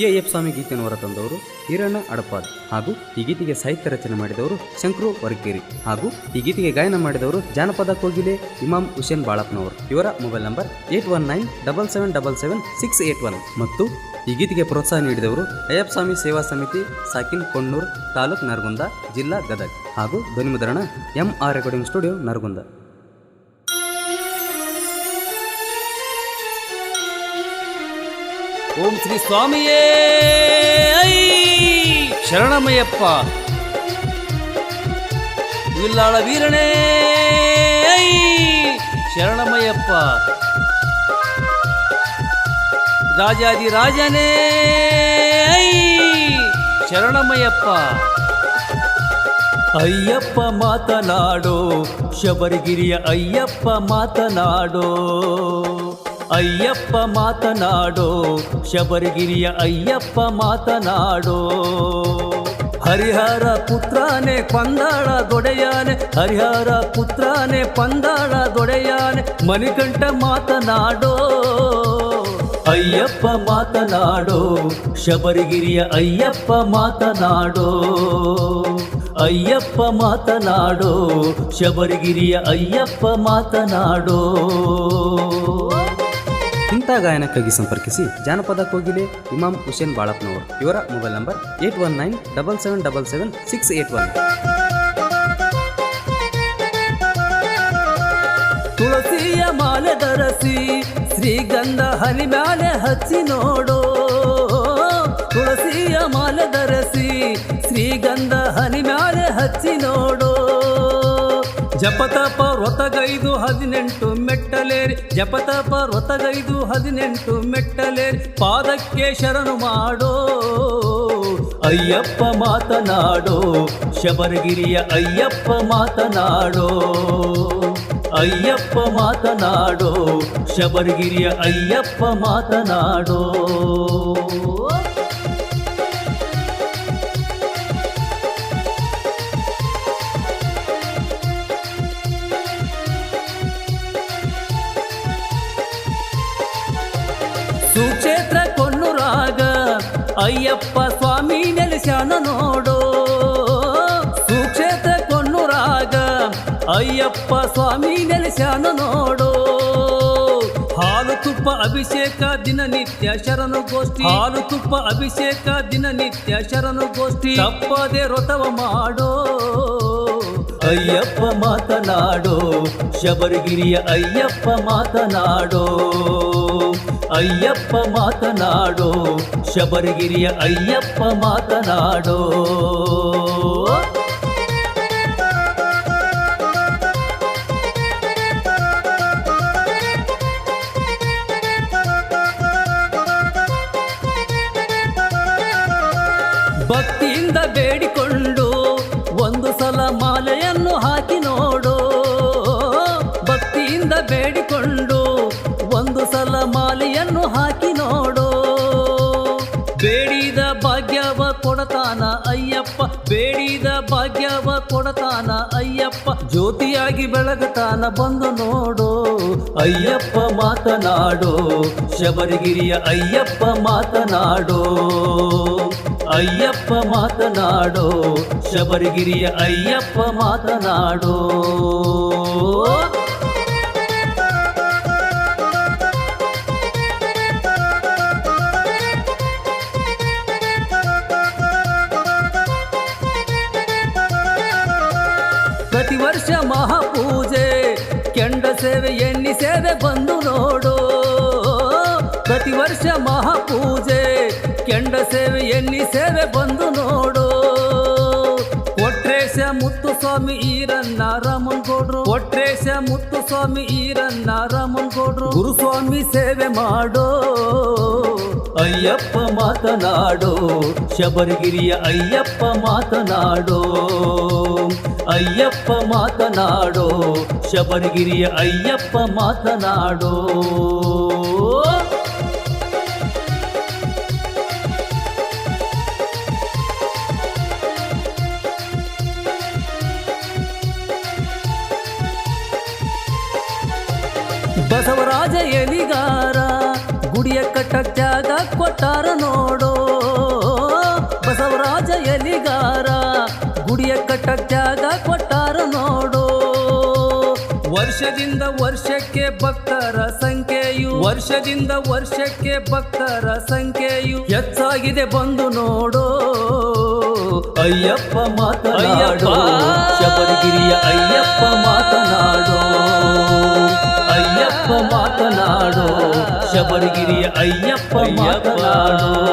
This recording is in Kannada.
ಈ ಎಫ್. ಸ್ವಾಮಿ ಗೀತೆಯನ್ನು ಹೊರತಂದವರು ಹಿರಣ್ಣ ಅಡಪಾದ್ ಹಾಗೂ ಈ ಗೀತೆಗೆ ಸಾಹಿತ್ಯ ರಚನೆ ಮಾಡಿದವರು ಶಂಕ್ರು ವರ್ಕೇರಿ ಹಾಗೂ ಈ ಗೀತೆಗೆ ಗಾಯನ ಮಾಡಿದವರು ಜಾನಪದ ಕೋಗಿಲೆ ಇಮಾಮ್ ಹುಸೇನ್ ಬಾಳಪ್ಪನವರು. ಇವರ mobile number eight one nine double seven double seven six eight one. ಮತ್ತು ಈ ಗೀತೆಗೆ ಪ್ರೋತ್ಸಾಹ ನೀಡಿದವರು ಅಯ್ಯಪ್ಪ ಸ್ವಾಮಿ ಸೇವಾ ಸಮಿತಿ, ಸಾಕಿನ್ ಕೊಣ್ಣೂರ್ ತಾಲೂಕ್ ನರಗುಂದ ಜಿಲ್ಲಾ ಗದಗ್ ಹಾಗೂ ಧ್ವನಿಮುದ್ರಣ M. R. Recording studio Naragund. ಓಂ ಶ್ರೀ ಸ್ವಾಮಿಯೇ, ಐ! ಶರಣಮಯ್ಯಪ್ಪ ವಿಲ್ಲಾಳ ವೀರನೇ, ಐ! ಶರಣಮಯ್ಯಪ್ಪ ರಾಜಾದಿ ರಾಜನೇ, ಐ! ಶರಣಮಯ್ಯಪ್ಪ ಅಯ್ಯಪ್ಪ ಮಾತನಾಡೋ, ಶಬರಿಗಿರಿಯ ಅಯ್ಯಪ್ಪ ಮಾತನಾಡೋ ಅಯ್ಯಪ್ಪ ಮಾತನಾಡೋ, ಶಬರಿಗಿರಿಯ ಅಯ್ಯಪ್ಪ ಮಾತನಾಡೋ. ಹರಿಹರ ಪುತ್ರನೇ ಪಂದಾಳ ದೊಡೆಯಾನೆ, ಹರಿಹರ ಪುತ್ರನೇ ಪಂದಾಳ ದೊಡೆಯಾನೆ, ಮಣಿಕಂಠ ಮಾತನಾಡೋ. ಅಯ್ಯಪ್ಪ ಮಾತನಾಡೋ, ಶಬರಿಗಿರಿಯ ಅಯ್ಯಪ್ಪ ಮಾತನಾಡೋ. ಅಯ್ಯಪ್ಪ ಮಾತನಾಡೋ, ಶಬರಿಗಿರಿಯ ಅಯ್ಯಪ್ಪ ಮಾತನಾಡೋ. ಇಂಥ ಗಾಯನಕ್ಕಾಗಿ ಸಂಪರ್ಕಿಸಿ ಜಾನಪದ ಕೋಗಿಲೆ ಇಮಾಮ್ ಹುಸೇನ್ ಬಾಳಪ್ನವರು ಇವರ mobile number eight one nine double seven double seven six eight one. ತುಳಸಿಯ ಮಾಲೆ ಧರಸಿ, ಶ್ರೀಗಂಧ ಹನಿ ಮ್ಯಾಲೆ ಹಚ್ಚಿ ನೋಡೋ. ತುಳಸಿಯ ಮಾಲೆ ಧರಸಿ, ಶ್ರೀಗಂಧ ಹನಿ ಮ್ಯಾಲೆ ಹಚ್ಚಿ ನೋಡೋ. ಜಪತಪ ವ್ರತಗೈದು ಹದಿನೆಂಟು ಮೆಟ್ಟಲೇರಿ ಜಪತಪ ವ್ರತಗೈದು ಹದಿನೆಂಟು ಮೆಟ್ಟಲೇರಿ, ಪಾದಕ್ಕೆ ಶರಣು ಮಾಡೋ, ಅಯ್ಯಪ್ಪ ಮಾತನಾಡೋ, ಶಬರಗಿರಿಯ ಅಯ್ಯಪ್ಪ ಮಾತನಾಡೋ ಅಯ್ಯಪ್ಪ ಮಾತನಾಡೋ, ಶಬರಗಿರಿಯ ಅಯ್ಯಪ್ಪ ಮಾತನಾಡೋ. ಅಯ್ಯಪ್ಪ ಸ್ವಾಮಿ ನೆಲೆಸ್ಯಾನ ನೋಡೋ. ಸುಕ್ಷೇತ್ರ ಕೊಣ್ಣುರಾಗ ಅಯ್ಯಪ್ಪ ಸ್ವಾಮಿ ನೆಲೆಸ್ಯಾನ ನೋಡೋ. ಹಾಲು, ತುಪ್ಪ, ಅಭಿಷೇಕ ದಿನನಿತ್ಯ ಶರಣು ಗೋಷ್ಠಿ. ಹಾಲು, ತುಪ್ಪ, ಅಭಿಷೇಕ ದಿನನಿತ್ಯ ಶರಣು ಗೋಷ್ಠಿ. ತಪ್ಪದೆ ವ್ರತವ ಮಾಡೋ. ಅಯ್ಯಪ್ಪ ಮಾತನಾಡೋ. ಶಬರಿಗಿರಿಯ ಅಯ್ಯಪ್ಪ ಮಾತನಾಡೋ. ಅಯ್ಯಪ್ಪ ಮಾತನಾಡೋ ಶಬರಿಗಿರಿಯ ಅಯ್ಯಪ್ಪ ಮಾತನಾಡೋ. ಭಕ್ತಿಯಿಂದ ಬೇಡಿಕೊಂಡು ಒಂದು ಸಲ ಬೇಡಿದ ಭಾಗ್ಯವ ಕೊಡತಾನ ಅಯ್ಯಪ್ಪ. ಜ್ಯೋತಿಯಾಗಿ ಬೆಳಗತಾನ ಬಂದು ನೋಡು. ಅಯ್ಯಪ್ಪ ಮಾತನಾಡೋ. ಶಬರಿಗಿರಿಯ ಅಯ್ಯಪ್ಪ ಮಾತನಾಡೋ. ಅಯ್ಯಪ್ಪ ಮಾತನಾಡೋ. ಶಬರಿಗಿರಿಯ ಅಯ್ಯಪ್ಪ ಮಾತನಾಡೋ. ಪ್ರತಿ ವರ್ಷ ಮಹಾಪೂಜೆ, ಕೆಂಡ ಸೇವೆ, ಎಣ್ಣಿ ಸೇವೆ ಬಂದು ನೋಡು. ಪ್ರತಿ ವರ್ಷ ಮಹಾಪೂಜೆ, ಕೆಂಡ ಸೇವೆ, ಎಣ್ಣಿ ಸೇವೆ ಬಂದು ನೋಡು. ಒಟ್ರೇಶ ಮುತ್ತು ಸ್ವಾಮಿ ಈರನ್ನ ರಾಮನ್ ಕೊಡ್ರು. ಒಟ್ರೇಶ ಮುತ್ತು ಸ್ವಾಮಿ ಈರನ್ನ ರಾಮನ್ ಕೊಡ್ರು. ಗುರುಸ್ವಾಮಿ ಸೇವೆ ಮಾಡೋ. ಅಯ್ಯಪ್ಪ ಮಾತನಾಡೋ. ಶಬರಿಗಿರಿಯ ಅಯ್ಯಪ್ಪ ಮಾತನಾಡೋ. ಅಯ್ಯಪ್ಪ ಮಾತನಾಡೋ, ಶಬರಗಿರಿಯ ಅಯ್ಯಪ್ಪ ಮಾತನಾಡೋ. ಬಸವರಾಜ ಎಲಿಗಾರ, ಗುಡಿಯ ಕಟ್ಟ ಜಾಗ ಕೊಟ್ಟಾರ ನೋಡೋ. ಬಸವರಾಜ ಎಲಿಗಾರ, ಗುಡಿಯ ಕಟ್ಟ ವರ್ಷದಿಂದ ವರ್ಷಕ್ಕೆ ಭಕ್ತರ ಸಂಖ್ಯೆಯು. ವರ್ಷದಿಂದ ವರ್ಷಕ್ಕೆ ಭಕ್ತರ ಸಂಖ್ಯೆಯು. ಹೆಚ್ಚಾಗಿದೆ ಬಂದು ನೋಡು. ಅಯ್ಯಪ್ಪ ಮಾತನಾಡು. ಶಬರಿಗಿರಿಯ ಅಯ್ಯಪ್ಪ ಮಾತನಾಡು. ಅಯ್ಯಪ್ಪ ಮಾತನಾಡು. ಶಬರಿಗಿರಿಯ ಅಯ್ಯಪ್ಪ. ಮಾತನಾಡು.